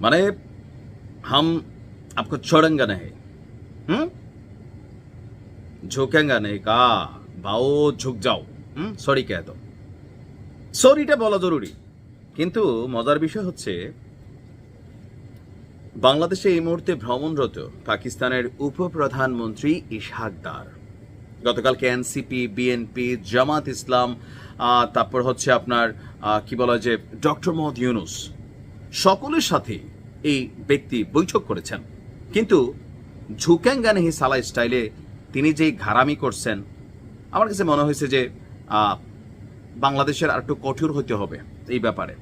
মানে हम आपको छोड़ेंगे नहीं हम्म झुकेंगे नहीं का বাও ঝুঁক যাও হুম সরি কে তো সরিটা বলা জরুরি কিন্তু মজার বিষয় হচ্ছে বাংলাদেশে এই মুহূর্তে ভ্রমণরত পাকিস্তানের উপপ্রধানমন্ত্রী ইশাক দার গতকালকে এনসিপি বিএনপি জামাত ইসলাম আহ, তারপর হচ্ছে আপনার আহ, কি বলা যে ডক্টর মোহাম্মদ ইউনুস সকলের সাথে এই ব্যক্তি বৈঠক করেছেন। কিন্তু ঝুকেঙ্গানেহি সালা স্টাইলে তিনি যেই ঘারামি করছেন, আমার কাছে মনে হয়েছে যে বাংলাদেশের আর একটু কঠোর হতে হবে এই ব্যাপারে।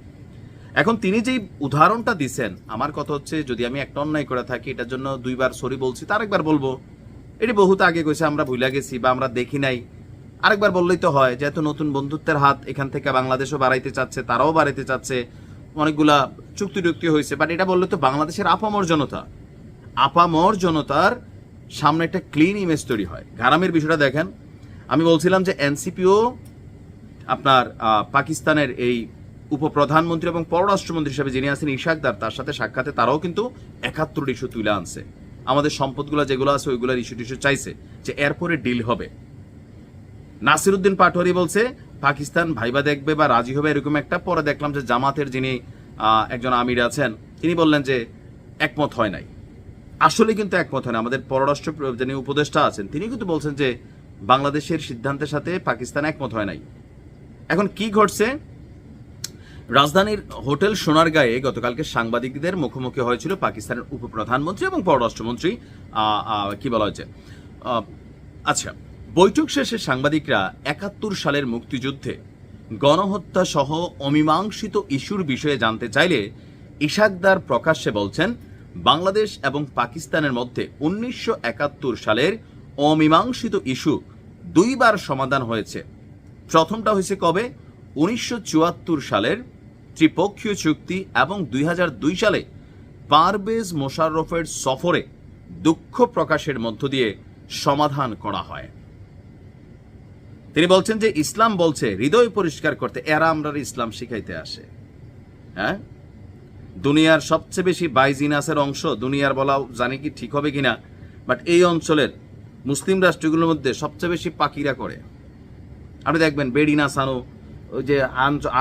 এখন তিনি যেই উদাহরণটা দিছেন, আমার কথা হচ্ছে যদি আমি একটা অন্যায় করে থাকি, এটার জন্য দুইবার সরি বলছি তার একবার বলব। এটি বহুত আগে গেছে আমরা ভুলে গেছি বা আমরা দেখি নাই। আরেকবার বললেই তো হয়, যেহেতু নতুন বন্ধুত্বের হাত এখান থেকে বাংলাদেশও বাড়াইতে চাচ্ছে, তারাও বাড়াইতে চাচ্ছে, অনেকগুলা চুক্তি টুক্তি হয়েছে বাট এটা বললে তো বাংলাদেশের আপামর জনতা। আপামর জনতার সামনে একটা ক্লিন ইমেজ তৈরি হয়। ঘারামের বিষয়টা দেখেন, আমি বলছিলাম যে এনসিপিও আপনার পাকিস্তানের এই উপপ্রধানমন্ত্রী এবং পররাষ্ট্রমন্ত্রী হিসেবে যিনি আছেন ইশাকদার তার সাথে সাক্ষাতে তারাও কিন্তু একাত্তর ইস্যু তুলে আনছে। আমাদের সম্পদগুলো যেগুলো আছে, ওইগুলোর ইস্যু টিস্যু চাইছে যে এরপরে ডিল হবে। নাসিরুদ্দিন পাটোয়ারি বলছে, পাকিস্তান ভাইবা দেখবে বা রাজি হবে, এরকম একটা পরে দেখলাম যে জামাতের যিনি একজন আমির আছেন, তিনি বললেন যে একমত হয় নাই। আসলে কিন্তু একমত হয় না আমাদের পররাষ্ট্র যিনি উপদেষ্টা আছেন, তিনি কিন্তু বলছেন যে বাংলাদেশের সিদ্ধান্তের সাথে পাকিস্তান একমত হয় নাই। এখন কি ঘটছে? রাজধানীর হোটেল সোনারগাঁয়ে গতকালকে সাংবাদিকদের মুখোমুখি হয়েছিল পাকিস্তানের উপপ্রধানমন্ত্রী এবং পররাষ্ট্রমন্ত্রী কি বলা হয়েছে? আচ্ছা বৈঠক শেষে সাংবাদিকরা একাত্তর সালের মুক্তিযুদ্ধে গণহত্যা সহ অমীমাংসিত ইস্যুর বিষয়ে জানতে চাইলে ইশাকদার প্রকাশ্যে বলছেন, বাংলাদেশ এবং পাকিস্তানের মধ্যে উনিশশো একাত্তর সালের অমীমাংসিত ইস্যু দুইবার সমাধান হয়েছে। প্রথমটা হয়েছে কবে? উনিশশো চুয়াত্তর সালের ত্রিপক্ষীয় চুক্তি এবং দুই হাজার দুই সালে পারভেজ মোশাররফের সফরে দুঃখ প্রকাশের মধ্য দিয়ে সমাধান করা হয়। তিনি বলছেন যে ইসলাম বলছে, হৃদয় পরিষ্কার করতে, এরা আমরা ইসলাম শিখাইতে আসে। হ্যাঁ? দুনিয়ার সবচেয়ে বেশি বাইজিনাসের অংশ, দুনিয়ার বলা জানি কি ঠিক হবে কিনা, বাট এই অঞ্চলের মুসলিম রাষ্ট্রগুলোর মধ্যে সবচেয়ে বেশি পাকিরা করে। আপনি দেখবেন, বেড়ি নাচানো, ওই যে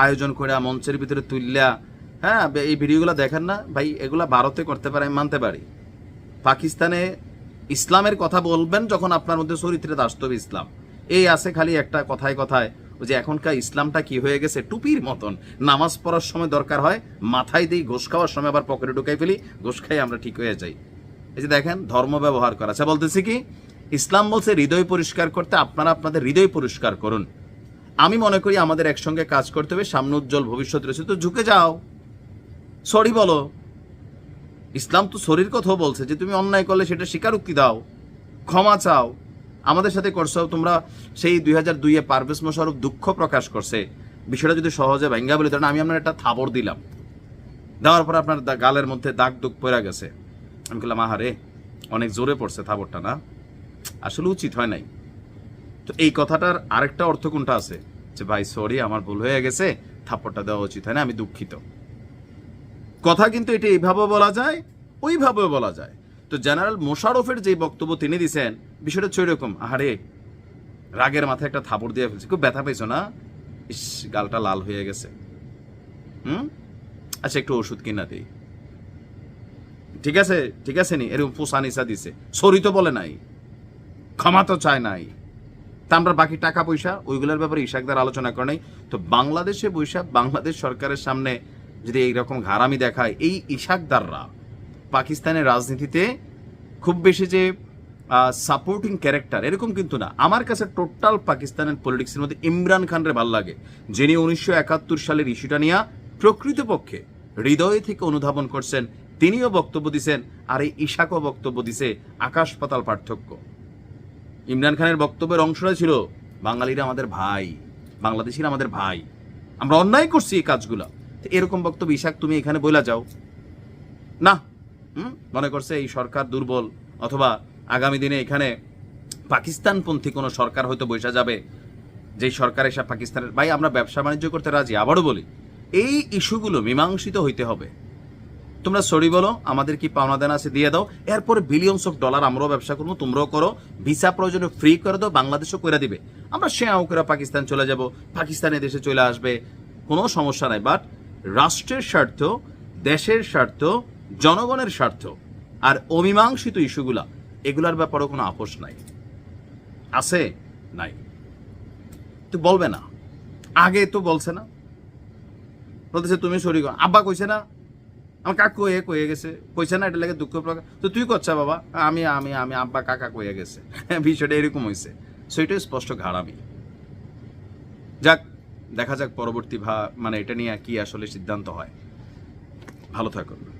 আয়োজন করে, মঞ্চের ভিতরে তুললা হ্যাঁ এই ভিডিওগুলো দেখেন না? ভাই, এগুলা ভারতে করতে পারে, আমি মানতে পারি। পাকিস্তানে ইসলামের কথা বলবেন যখন আপনার মধ্যে চরিত্রে বাস্তব ইসলাম। এই আছে খালি একটা কথায় কথায় যে এখনকার ইসলামটা কি হয়ে গেছে? টুপির মতন। নামাজ পড়ার সময় দরকার হয়, মাথায় দিই ঘোষ খাওয়ার সময় আবার পকেটে ঢুকাই ফেলি ঘোষ খাই আমরা ঠিক হয়ে যাই। এই যে দেখেন, ধর্ম ব্যবহার করা। আচ্ছা বলতেছি কি? ইসলাম বলছে হৃদয় পরিষ্কার করতে আপনারা আপনাদের হৃদয় পরিষ্কার করুন। আমি মনে করি আমাদের একসঙ্গে কাজ করতে হবে, সামনে উজ্জ্বল ভবিষ্যৎ রয়েছে, তো ঝুঁকে যাও। সরি বলো। ইসলাম তো শরীর কথাও বলছে যে তুমি অন্যায় করলে সেটা স্বীকারোক্তি দাও। ক্ষমা চাও। আমাদের সাথে করছ, তোমরা সেই দুই হাজার দুইয়ে পারভেজ মোশারফ দুঃখ প্রকাশ করছে। বিষয়টা যদি সহজে ভেঙ্গা বলি ধরেন আমি আপনার একটা থাবর দিলাম। দেওয়ার পর আপনার গালের মধ্যে দাগ দুঃখ পড়ে গেছে। আমি বললাম, আহারে, অনেক জোরে পড়ছে থাবরটা না? আসলে উচিত হয় নাই। তো এই কথাটার আরেকটা অর্থ কোনটা আছে? যে, ভাই সরি আমার ভুল হয়ে গেছে থাপ্পড়টা দেওয়া উচিত হয় না, আমি দুঃখিত। কথা কিন্তু এটা এইভাবে বলা যায়, ওইভাবেও বলা যায়। তো জেনারেল মোশারফের যে বক্তব্য তিনি দিছেন বিষয়টা হচ্ছে এরকম আহারে, রাগের মাথায় একটা থাপড় দিয়ে ফেলছে। খুব ব্যথা পেয়েছ না? ইস, গালটা লাল হয়ে গেছে। হুম? আচ্ছা একটু ওষুধ কিনা দিই। ঠিক আছে ঠিক আছে নি? এরকম পোষা নিশা দিছে। সরি তো বলে নাই। ক্ষমা তো চায় নাই। তা আমরা বাকি টাকা পয়সা, ওইগুলোর ব্যাপারে ইশাকদার আলোচনা করে নাই। তো বাংলাদেশে বৈশাখ, বাংলাদেশ সরকারের সামনে যদি এইরকম ঘারামি দেখায়, এই ইশাকদাররা পাকিস্তানের রাজনীতিতে খুব বেশি যে সাপোর্টিং ক্যারেক্টার এরকম কিন্তু না। আমার কাছে টোটাল পাকিস্তানের পলিটিক্সের মধ্যে ইমরান খানরে ভালো লাগে, যিনি উনিশশো একাত্তর সালের ইস্যুটা নিয়ে প্রকৃতপক্ষে হৃদয় থেকে অনুধাবন করছেন, তিনিও বক্তব্য দিছেন, আর এই ইশাকও বক্তব্য দিছে আকাশ পাতাল পার্থক্য। ইমরান খানের বক্তব্যের অংশটা ছিল, বাঙালিরা আমাদের ভাই, বাংলাদেশিরা আমাদের ভাই। আমরা অন্যায় করছি এই কাজগুলো। তো এরকম বক্তব্য, ইশাক, তুমি এখানে বইলা যাও। না মনে করছে এই সরকার দুর্বল, অথবা আগামী দিনে এখানে পাকিস্তানপন্থী কোনো সরকার হয়তো বৈশা যাবে, যেই সরকার এসে পাকিস্তানের ভাই, আমরা ব্যবসা বাণিজ্য করতে রাজি, আবারও বলি, এই ইস্যুগুলো মীমাংসিত হইতে হবে। তোমরা সরি বলো, আমাদের কি পাওনা দেনা আছে দিয়ে দাও, এরপরে বিলিয়নস অফ ডলার আমরাও ব্যবসা করব, তোমরাও করো ভিসা প্রয়োজনে ফ্রি করে দাও, বাংলাদেশও করে দিবে। আমরা শেয়াও করে পাকিস্তান চলে যাব, পাকিস্তানে দেশে চলে আসবে, কোনো সমস্যা নাই বাট রাষ্ট্রের স্বার্থ, দেশের স্বার্থ, জনগণের স্বার্থ, আর অমীমাংসিত ইস্যুগুলা এগুলার ব্যাপারেও কোনো আপোষ নাই। আছে? নাই। তো বলবে না। আগে তো বলছে না। বলতেছে, তুমি সরি কর। আব্বা কইছে না। আমার কাক কয়ে কয়ে গেছে। কইছে না, এটা লাগে দুঃখ প্রকাশ। তো তুই করছা বাবা? আমি আমি আমি আব্বা, কাকা কয়ে গেছে। বিষয়টা এরকম হয়েছে সো এটাই স্পষ্ট ঘাড়ামি। যাক, দেখা যাক পরবর্তী ভা মানে এটা নিয়ে কি আসলে সিদ্ধান্ত হয়। ভালো থাকুন।